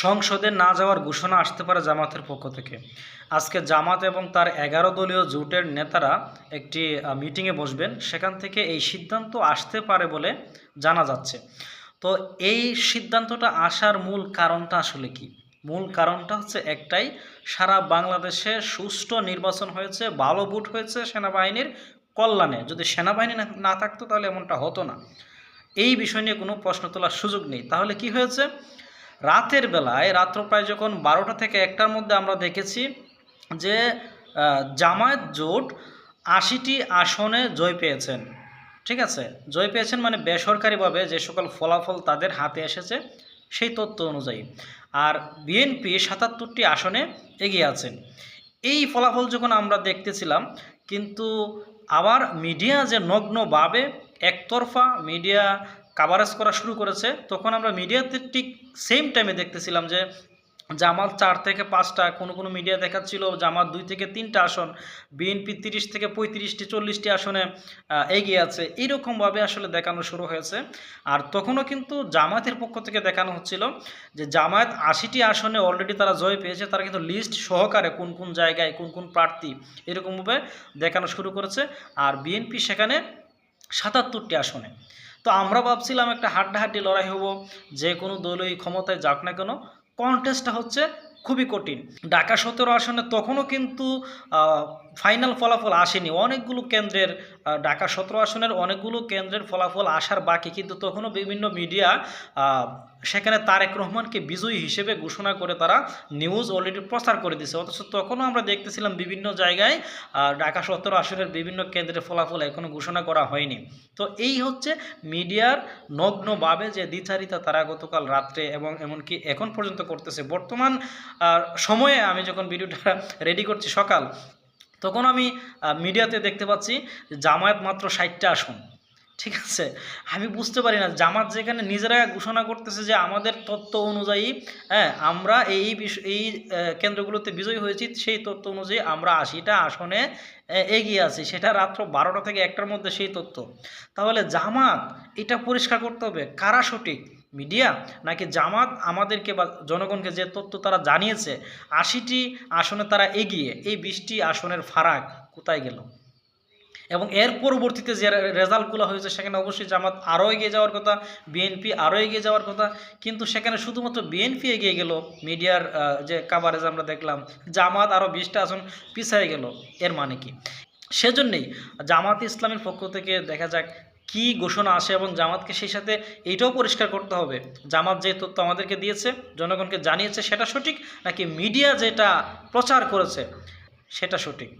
সংসদে না যাওয়ার ঘোষণা আসতে পারে জামাতের পক্ষ থেকে। আজকে জামাত এবং তার এগারো দলীয় জোটের নেতারা একটি মিটিংয়ে বসবেন। সেখান থেকে এই সিদ্ধান্ত আসতে পারে বলে জানা যাচ্ছে। তো এই সিদ্ধান্তটা আসার মূল কারণটা আসলে কি? মূল কারণটা হচ্ছে একটাই, সারা বাংলাদেশে সুষ্ঠু নির্বাচন হয়েছে, ভালো ভোট হয়েছে সেনাবাহিনীর কল্যাণে। যদি সেনাবাহিনী না- থাকতো তাহলে এমনটা হতো না। এই বিষয় নিয়ে কোনো প্রশ্ন তোলার সুযোগ নেই। তাহলে কি হয়েছে? রাতের বেলায় রাত্র প্রায় যখন বারোটা থেকে একটার মধ্যে আমরা দেখেছি যে জামায়াত জোট আশিটি আসনে জয় পেয়েছেন। ঠিক আছে? জয় পেয়েছেন মানে বেসরকারিভাবে যে সকল ফলাফল তাদের হাতে এসেছে, সেই তথ্য অনুযায়ী। আর বিএনপি সাতাত্তরটি আসনে এগিয়ে আছেন। এই ফলাফল যখন আমরা দেখতেছিলাম, কিন্তু আবার মিডিয়া যে নগ্নভাবে, একতরফা মিডিয়া কাভারেজ করা শুরু করেছে, তখন আমরা মিডিয়াতে ঠিক সেম টাইমে দেখতেছিলাম যে জামাত চার থেকে পাঁচটা, কোনো কোনো মিডিয়া দেখাচ্ছিল জামাত দুই থেকে তিনটা আসন বিএনপি তিরিশ থেকে পঁয়ত্রিশটি, চল্লিশটি আসনে এগিয়ে আছে। এইরকমভাবে আসলে দেখানো শুরু হয়েছে। আর তখনও কিন্তু জামায়াতের পক্ষ থেকে দেখানো হচ্ছিল যে জামায়াত আশিটি আসনে অলরেডি তারা জয় পেয়েছে, তারা কিন্তু লিস্ট সহকারে কোন কোন জায়গায় কোন কোন প্রার্থী এরকমভাবে দেখানো শুরু করেছে। আর বিএনপি সেখানে সাতাত্তরটি আসনে। তো আমরা ভাবছিলাম একটা হাড্ডাহাড্ডি লড়াই হব, যে কোনো দলই ক্ষমতায় যাক না কেন। কন্টেস্টটা হচ্ছে খুবই কঠিন। ঢাকা সতেরো আসনে তখনও কিন্তু ফাইনাল ফলাফল আসেনি। অনেকগুলো কেন্দ্রের ঢাকা সতেরো আসনের অনেকগুলো কেন্দ্রের ফলাফল আসার বাকি, কিন্তু তখনও বিভিন্ন মিডিয়া সেখানে তারেক রহমানকে বিজয়ী হিসেবে ঘোষণা করে তারা নিউজ অলরেডি প্রচার করে দিছে অথচ তখনও আমরা দেখতেছিলাম বিভিন্ন জায়গায় ঢাকা সতেরো আসনের বিভিন্ন কেন্দ্রের ফলাফল এখনও ঘোষণা করা হয়নি। তো এই হচ্ছে মিডিয়ার নগ্নভাবে যে দ্বিচারিতা তারা গতকাল রাত্রে এবং এমনকি এখন পর্যন্ত করতেছে। বর্তমান সময়ে আমি যখন ভিডিওটা রেডি করছি সকাল, তখন আমি মিডিয়াতে দেখতে পাচ্ছি, জামায়াত মাত্র ষাটটা আসন। ঠিক আছে? আমি বুঝতে পারি না। জামাত যেখানে নিজেরা ঘোষণা করতেছে যে আমাদের তথ্য অনুযায়ী হ্যাঁ আমরা এই এই কেন্দ্রগুলোতে বিজয়ী হয়েছি, সেই তথ্য অনুযায়ী আমরা আশিটা আসনে এগিয়ে আছি। সেটা রাত্র বারোটা থেকে একটার মধ্যে সেই তথ্য তাহলে জামাত, এটা পরিষ্কার করতে হবে। কারা সঠিক? মিডিয়া? নাকি জামাত আমাদেরকে বা জনগণকে যে তথ্য তারা জানিয়েছে, আশিটি আসনে তারা এগিয়ে, এই বিশটি আসনের ফারাক কোথায় গেল? এবং এর পরবর্তীতে যে রেজাল্টগুলো হয়েছে, সেখানে অবশ্যই জামাত আরও এগিয়ে যাওয়ার কথা, বিএনপি আরও এগিয়ে যাওয়ার কথা। কিন্তু সেখানে শুধুমাত্র বিএনপি এগিয়ে গেল, মিডিয়ার যে কাভারেজ আমরা দেখলাম, জামাত আরও বিশটা আসন পিছিয়ে গেল। এর মানে কি? সেজন্যেই জামাত ইসলামের পক্ষ থেকে দেখা যাক কি ঘোষণা আসে এবং জামাতকে সেই সাথে এইটাও পরিষ্কার করতে হবে। জামাত যে তথ্য আমাদেরকে দিয়েছে, জনগণকে জানিয়েছে, সেটা সঠিক নাকি মিডিয়া যেটা প্রচার করেছে, সেটা সঠিক?